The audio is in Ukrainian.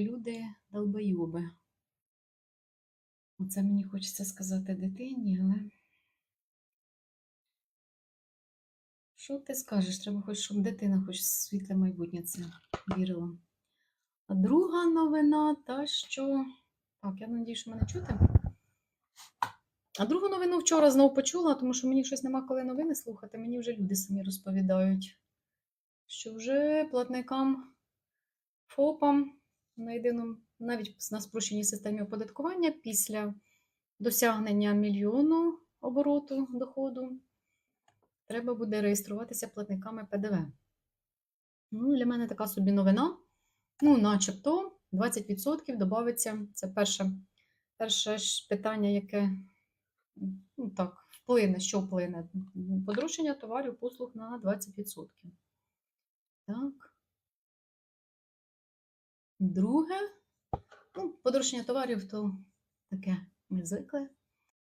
люди долбойоби. Оце мені хочеться сказати дитині, але. Що ти скажеш? Треба хоч, щоб дитина хоч світле майбутнє це вірила. А друга новина та що. Так, я надію, що мене чути. А другу новину вчора знову почула, тому що мені щось нема коли новини слухати. Мені вже люди самі розповідають, що вже платникам ФОПам на єдиному, навіть на спрощеній системі оподаткування після досягнення мільйону обороту доходу треба буде реєструватися платниками ПДВ. Ну, для мене така собі новина. Ну, начебто 20% додається. Це перше, перше ж питання, яке ну, так, вплине, що вплине? Подорожчання товарів, послуг на 20%. Так. Друге, ну, подорожчання товарів то таке ми звикли.